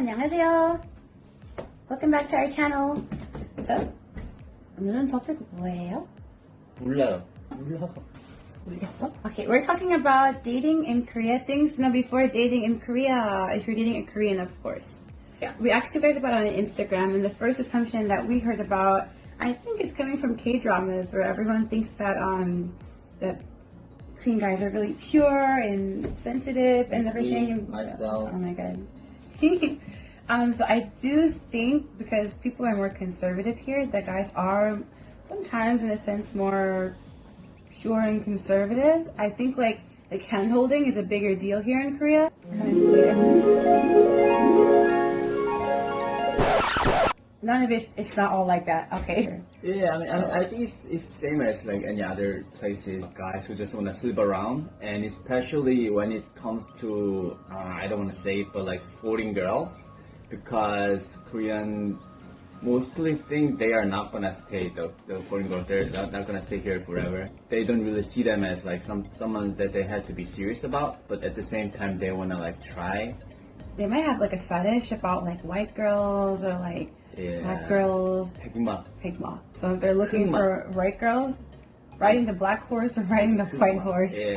안녕하세요. Welcome back to our channel. So, 오늘은 topic 뭐예요? 몰라요. 몰라. 모르겠어? Okay, we're talking about dating in Korea, things to know before dating in Korea, if you're dating a Korean, of course. Yeah, we asked you guys about it on Instagram, and the first assumption that we heard about, I think it's coming from K-dramas, where everyone thinks that um that Korean guys are really pure and sensitive and everything. myself. Oh my god. um, so I do think because people are more conservative here, that guys are sometimes, in a sense, more sure and conservative. I think like like hand holding is a bigger deal here in Korea. Kind of sweet. None of it. It's not all like that. Okay. Yeah, I mean, I, I think it's, it's same as like any other places. Guys who just want to sleep around, and especially when it comes to uh, I don't want to say it, but like foreign girls, because Koreans mostly think they are not gonna stay the, the foreign girls. They're not, not gonna stay here forever. They don't really see them as like some someone that they had to be serious about, but at the same time they wanna like try. They might have like a fetish about like white girls or like Yeah. black girls, 백마. pig moth. So if they're looking for white girls, riding the black horse or riding the white horse. Yeah.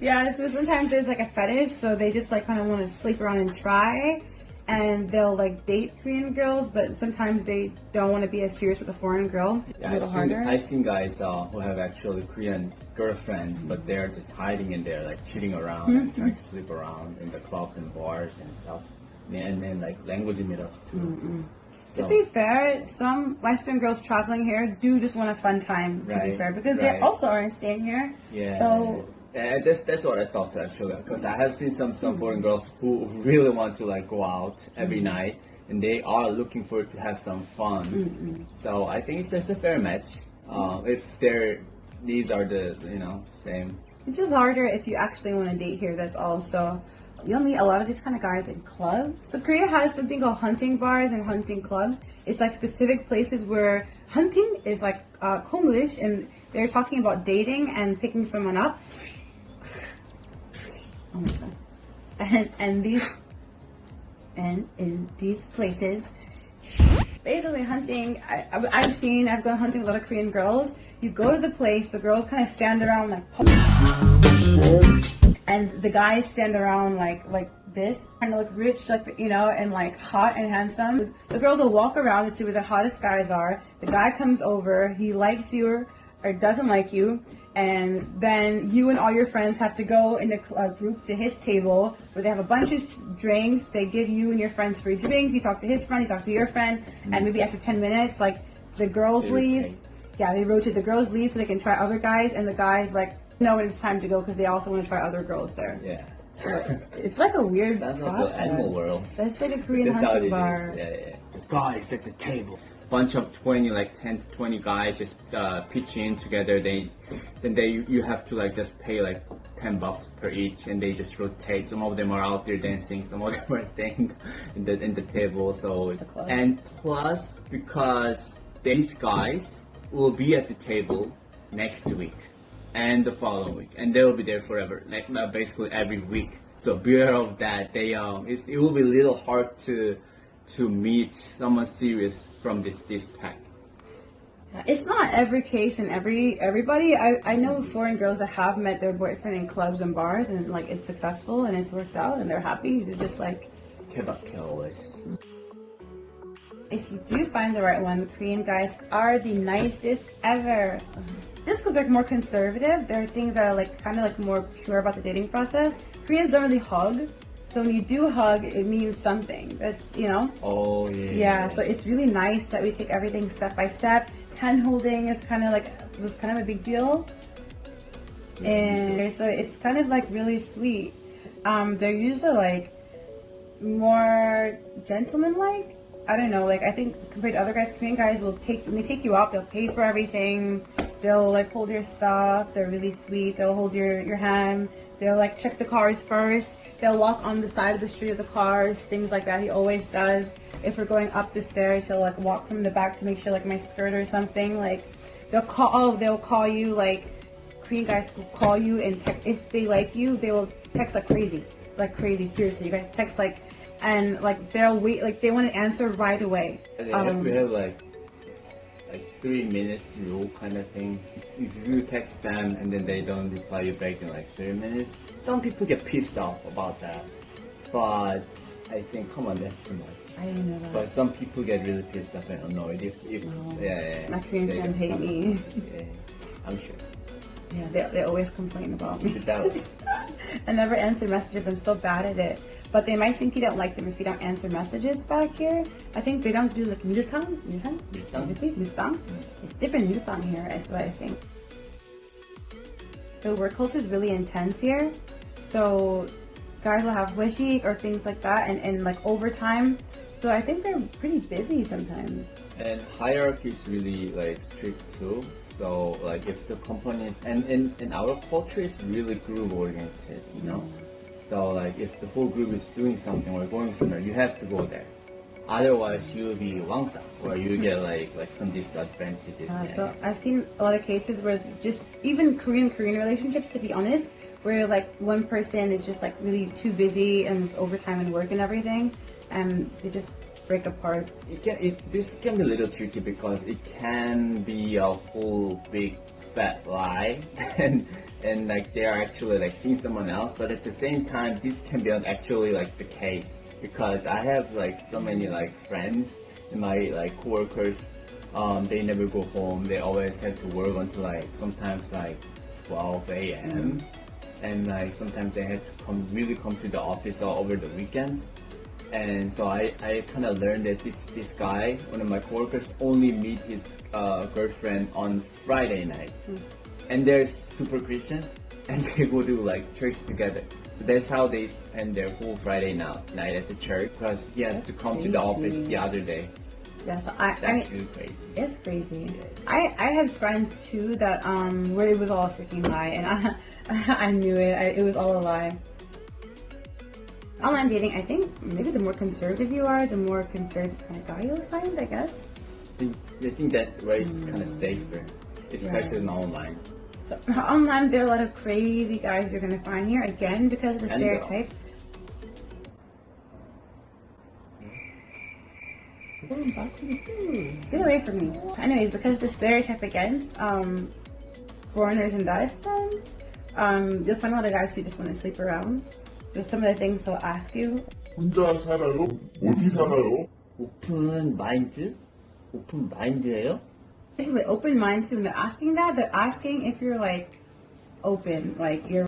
Yeah, so sometimes there's like a fetish, so they just like kind of want to sleep around and try, and they'll like date Korean girls, but sometimes they don't want to be as serious with a foreign girl. a Yeah, little I've seen, harder. I've seen guys uh, who have actually Korean girlfriends, but they're just hiding in there, like cheating around and Mm-hmm. trying to sleep around in the clubs and bars and stuff. And then like language mirrors too. Mm-hmm. So, To be fair, some Western girls traveling here do just want a fun time. To be fair, because they also aren't staying here. yeah. So Yeah, that's that's what I thought actually, because I have seen some some foreign girls who really want to like go out every Mm-hmm. night, and they are looking for to have some fun. Mm-hmm. So I think it's just a fair match. Uh, if their needs are the you know same. It's just harder if you actually want to date here. That's all. So you'll meet a lot of these kind of guys in clubs. So Korea has something called hunting bars and hunting clubs. It's like specific places where hunting is like uh, Konglish, and they're talking about dating and picking someone up. Oh my god! And and these and in these places, basically hunting. I, I've seen. I've gone hunting a lot of Korean girls. You go to the place. The girls kind of stand around like and the guys stand around like like this, kind of look rich, like you know, and like hot and handsome. The girls will walk around and see where the hottest guys are. The guy comes over, he likes you or doesn't like you, and then you and all your friends have to go in a, a group to his table where they have a bunch of drinks. They give you and your friends free drinks. You talk to his friend, he talks to your friend, and maybe after ten minutes, like the girls leave. Yeah, they rotate. The girls leave so they can try other guys, and the guys like know when it's time to go because they also want to try other girls there. Yeah. So it's like a weird That's not process. the animal world. That's like a Korean That's how hunting it bar. is. Yeah, yeah. The guys at the table. Bunch of twenty, like ten to twenty guys just uh, pitch in together. They, then they you have to like just pay like ten bucks per each, and they just rotate. Some of them are out there dancing. Some of them are staying in the in the table. So club. and plus because these guys will be at the table next week and the following week, and they will be there forever, like uh, basically every week. So beware of that. They um, it, it will be a little hard to to meet someone serious from this this pack. It's not every case and every everybody. I, I know foreign girls that have met their boyfriend in clubs and bars and like it's successful and it's worked out and they're happy. They're just like Kebab always. if you do find the right one, the Korean guys are the nicest ever. Just because they're more conservative, there are things that are like kind of like more pure about the dating process. Koreans don't really hug, so when you do hug, it means something. That's you know. Oh yeah. Yeah, so it's really nice that we take everything step by step. Hand holding is kind of like was kind of a big deal, and so it's kind of like really sweet. Um, they're usually like more gentleman-like. I don't know, like I think compared to other guys, Korean guys will take when they take you out, they'll pay for everything. They'll like hold your stuff. They're really sweet. They'll hold your your hand. They'll like check the cars first. They'll walk on the side of the street of the cars, things like that. He always does. If we're going up the stairs, he'll like walk from the back to make sure like my skirt or something. Like they'll call. Oh, they'll call you like Korean guys will call you and text if they like you. They will text like crazy, like crazy. Seriously, you guys text like and like they'll wait, like they want to answer right away. Um, have like three minutes rule kind of thing. If you text them and then they don't reply you back in like three minutes, some people get pissed off about that. But I think, come on, that's too much. I know that. But some people get really pissed off and annoyed if, if Oh. yeah, yeah, yeah. My Korean get- hate me. Yeah, I'm sure. yeah, they, they always complain about me. I never answer messages. I'm so bad at it. But they might think you don't like them if you don't answer messages back here. I think they don't do like. Miltang? Miltang? Miltang? It's different miltang here, is what I think. The work culture is really intense here. So guys will have wishik or things like that and, and like overtime. So I think they're pretty busy sometimes. And hierarchy is really like strict too. So like if the company is and in, in our culture is really group oriented, you know. So like if the whole group is doing something or going somewhere, you have to go there. Otherwise you'll be wangta or you get like like some disadvantages. Uh, so I've seen a lot of cases where just even Korean Korean relationships, to be honest, where like one person is just like really too busy and overtime and work and everything, and they just break apart. it can it this can be a little tricky because it can be a whole big fat lie. And and like they are actually like seeing someone else. But at the same time this can be actually like the case. Because I have like so many like friends and my like coworkers. Um they never go home. They always have to work until like sometimes like 12 a.m. and like sometimes they have to come really come to the office all over the weekends and so I, I kind of learned that this this guy, one of my coworkers, only meet his uh, girlfriend on Friday night, and they're super Christians, and they go to like church together. So that's how they spend their whole Friday now, night at the church because he has to come to the office the other day. Yeah, so I, I That's really crazy. it's crazy. I, I had friends too that um where it was all a freaking lie, and I I knew it. I, it was all a lie. Online dating, I think maybe the more conservative you are, the more conservative kind of guy you'll find. I guess. I think, I think that way is kind of safer, especially in online. So online, there are a lot of crazy guys you're gonna find here again because of the And stereotype. Get away from me. Anyways, because of the stereotype against um, foreigners in that sense, um, you'll find a lot of guys who just want to sleep around. So some of the things they'll ask you. 혼자 살아요? 어디 살아요? 오픈 마인드? 오픈 마인드예요? Basically, open minded when they're asking that, they're asking if you're like open, like you're.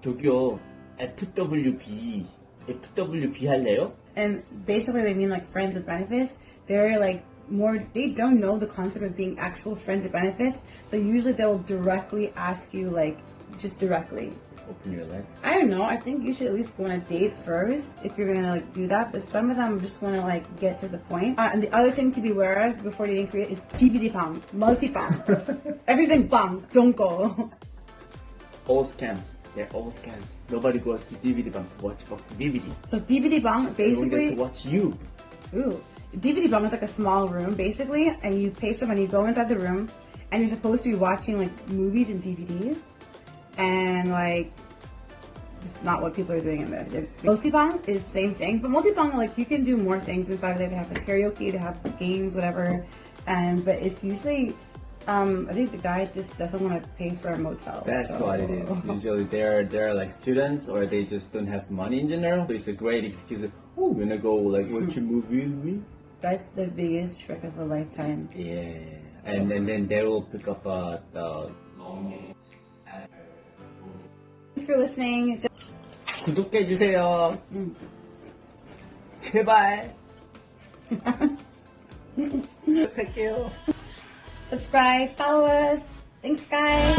저기요 FWB FWB 할래요? And basically, they mean like friends with benefits. They're like more, they don't know the concept of being actual friends with benefits. So usually they'll directly ask you, like, just directly. Open your leg. I don't know. I think you should at least go on a date first if you're gonna like do that. But some of them just want to like get to the point. Uh, and the other thing to be aware of before dating Korea is DVD bang, multi bang, everything bang. Don't go. All scams. They're all scams. Nobody goes to DVD bank to watch fucking DVD. So DVD bang They don't get basically. to watch you. Ooh. DVD bang is like a small room basically, and you pay some money, you go inside the room, and you're supposed to be watching like movies and DVDs, and like it's not what people are doing in there. Multibang is same thing, but multibang like you can do more things inside of there. They have the karaoke, they have games, whatever, and but it's usually. Um, I think the guy just doesn't want to pay for a motel. That's so- what it is. Usually they're they're like students or they just don't have money in general. So it's a great excuse. Of, oh, you gonna go like watch a movie with me? That's the biggest trick of a lifetime. Yeah. And and then they will pick up uh, the listening. 구독해 주세요. 제발. 부탁할게요. Subscribe, follow us. Thanks, guys.